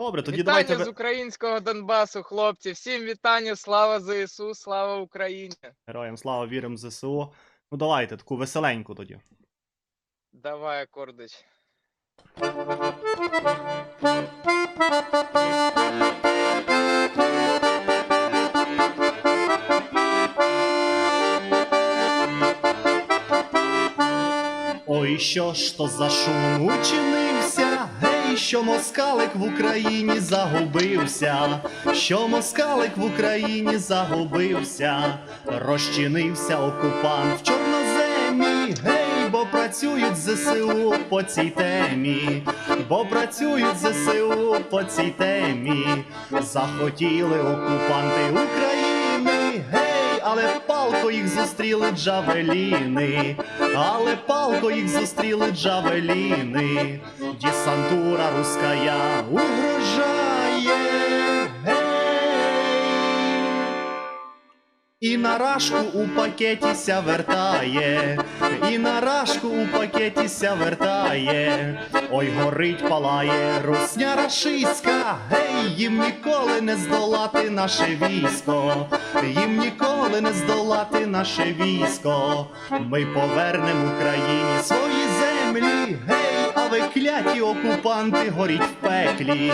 Добре, тоді Вітання давайте. з українського Донбасу, хлопці. Всім вітання, слава ЗСУ, слава Україні. Героям слава, віримо в ЗСУ. Ну давайте, таку веселеньку тоді. Давай, Кордич. Ой, що ж то за шум учинився? Що москалик в Україні загубився, що москалик в Україні загубився, розчинився окупант в чорноземі, гей, бо працюють ЗСУ по цій темі, бо працюють ЗСУ по цій темі, захотіли окупанти України, гей, але палко їх зустріли джавеліни, але палко їх зустріли джавеліни, десантура руская угрожає. І на рашку у пакеті ся вертає, і на рашку у пакеті ся вертає. Ой, горить, палає, русня рашиська, гей, їм ніколи не здолати наше військо, їм ніколи не здолати наше військо. Ми повернемо Україні свої землі, гей, ви кляті окупанти горіть в пеклі,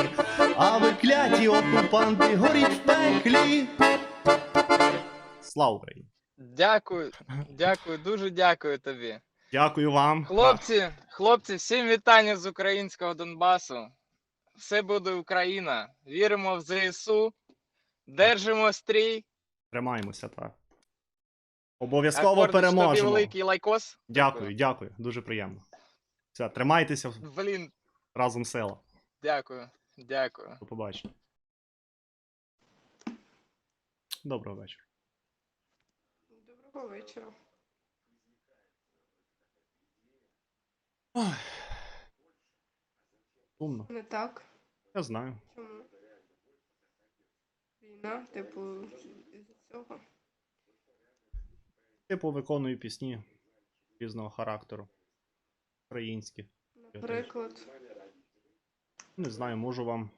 а ви кляті окупанти горіть в пеклі. Слава Україні! Дякую, дякую, дуже дякую тобі. Дякую вам. Хлопці, хлопці, всім вітання з українського Донбасу. Все буде Україна. Віримо в ЗСУ, держимо стрій. Тримаємося, так. Обов'язково переможемо. великий лайкос. Дякую, дякую. Дуже приємно. Все, тримайтеся Блін, разом сила. дякую, дякую. До побачення. Доброго вечора. Доброго вечора. Ой. Сумно. Не так. Я знаю. Чому? Війна, типу, із цього. Типу виконую пісні різного характеру. Українські. Наприклад, Не знаю, можу вам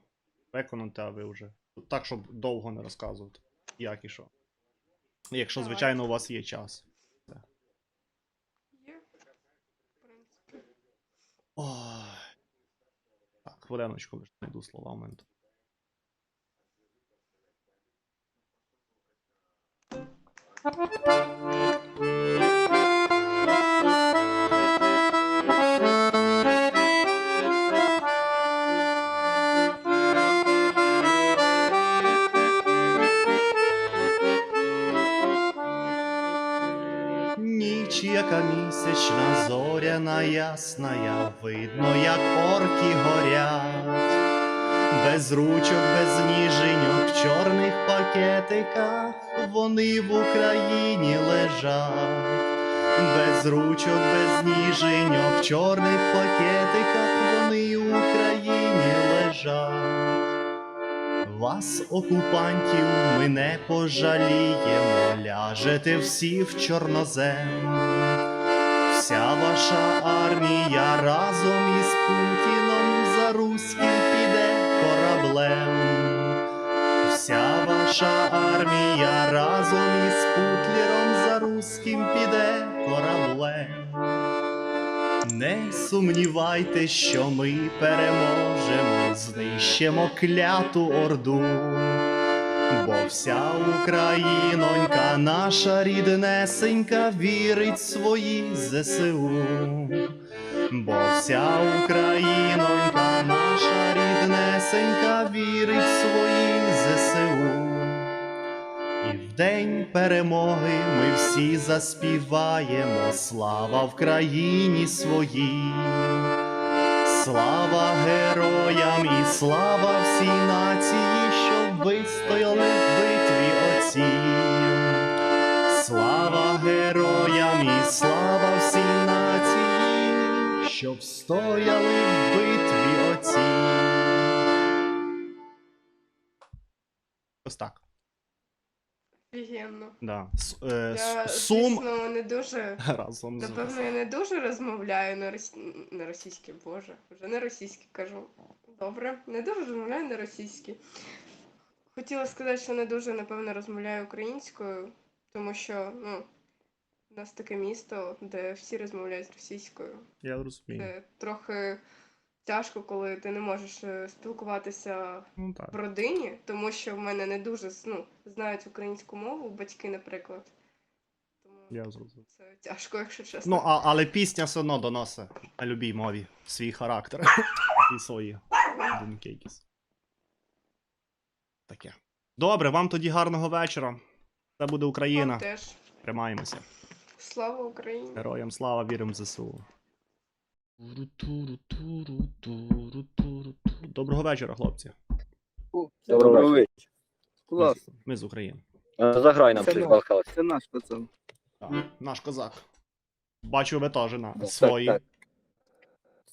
виконати, а ви вже. Так, щоб довго не розказувати. Як і що. Якщо, звичайно, у вас є час. є. В принципі. Ой. Так, хвилиночку лише знайду слова в мене. тут. Ніч, місячна, зоряна ясная, видно, як орки горять, без ручок, без ніженьок, в чорних пакетиках вони в Україні лежать, без ручок, без ніженьок, в чорних пакетиках вони в Україні лежать. Вас, окупантів, ми не пожаліємо, ляжете всі в чорнозем. Вся ваша армія разом із Путіном за руським піде кораблем. Вся ваша армія разом із Путлером за руським піде кораблем. Не сумнівайтесь, що ми переможемо, знищимо кляту орду, бо вся Українонька, наша ріднесенька, вірить свої ЗСУ, бо вся Українонька, наша ріднесенька, вірить свої ЗСУ. І в день перемоги ми всі заспіваємо слава в країні своїй, слава героям і слава всій нації, вистояли в битві оцій. Слава героям і слава всій нації, що встояли в битві оцій. Ось так. Офігенно. Да. С, е, Я, сум звісно, не дуже. разом з Напевно, я не дуже розмовляю на, рос... на російській, боже, вже не російській кажу. Добре, не дуже розмовляю на російській. Хотіла сказати, що не дуже, напевно, розмовляю українською, тому що, ну, у нас таке місто, де всі розмовляють російською. Я розумію. Це трохи тяжко, коли ти не можеш е, спілкуватися Ну так. в родині, тому що в мене не дуже ну, знають українську мову, батьки, наприклад. Тому Я зрозумів. це тяжко, якщо чесно. Ну, а, але пісня все одно доносить на любій мові свій характер і свої думки якісь. Таке. Добре, вам тоді гарного вечора. Це буде Вам Україна. теж. Тримаємося. Слава Україні! Героям слава, віримо в ЗСУ. Доброго вечора, хлопці. Доброго вечора. Клас, Ми з України. Е, Заграй нам Це щось наш. Це наш пацан. Так, наш козак. Бачу, ви теж на Так, свої. так.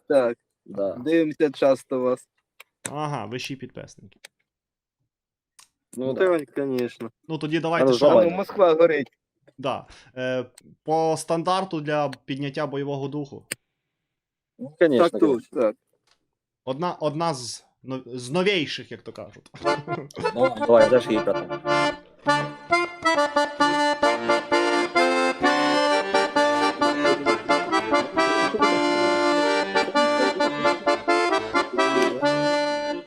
Так, Да. дивимося часто вас. Ага, ви ще й підписники. Ну, да. звісно. Ну тоді давайте що. Ну, Москва горить. Да. Е, по стандарту для підняття бойового духу. Ну, конечно, так, тут, так. Одна, одна з, з новейших, як то кажуть. Ну, давай, зажги, братан.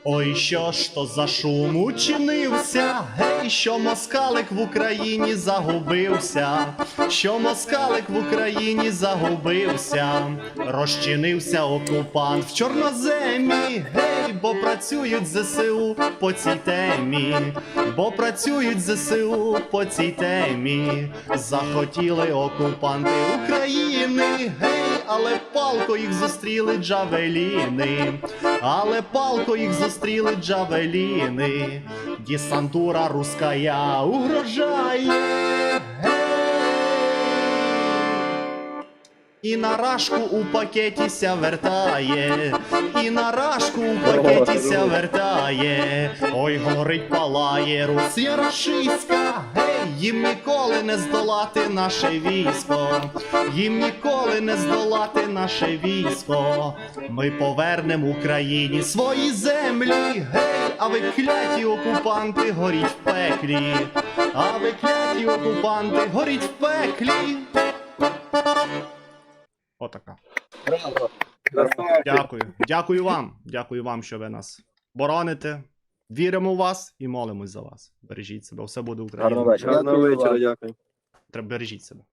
Ой, що ж то за шум учинився? Гей, що москалик в Україні загубився, що москалик в Україні загубився, розчинився окупант в чорноземі, гей, бо працюють ЗСУ по цій темі, бо працюють ЗСУ по цій темі, захотіли окупанти України, гей, але палко їх зустріли джавеліни. Але палко їх зустріли джавеліни, десантура руская угрожає. І на рашку у пакеті ся вертає, і на рашку у пакеті ся вертає. Ой, горить палає Русія рашистська, гей, їм ніколи не здолати наше військо, їм ніколи не здолати наше військо. Ми повернемо Україні свої землі, гей, а ви кляті окупанти горіть в пеклі, а ви кляті окупанти горіть в пеклі. Отака. Браво. Дякую. Дякую вам. Дякую вам, що ви нас бороните. Віримо в вас і молимось за вас. Бережіть себе, все буде Україна. Гарного вечора. Гарного вечора, дякую. Треба бережіть себе.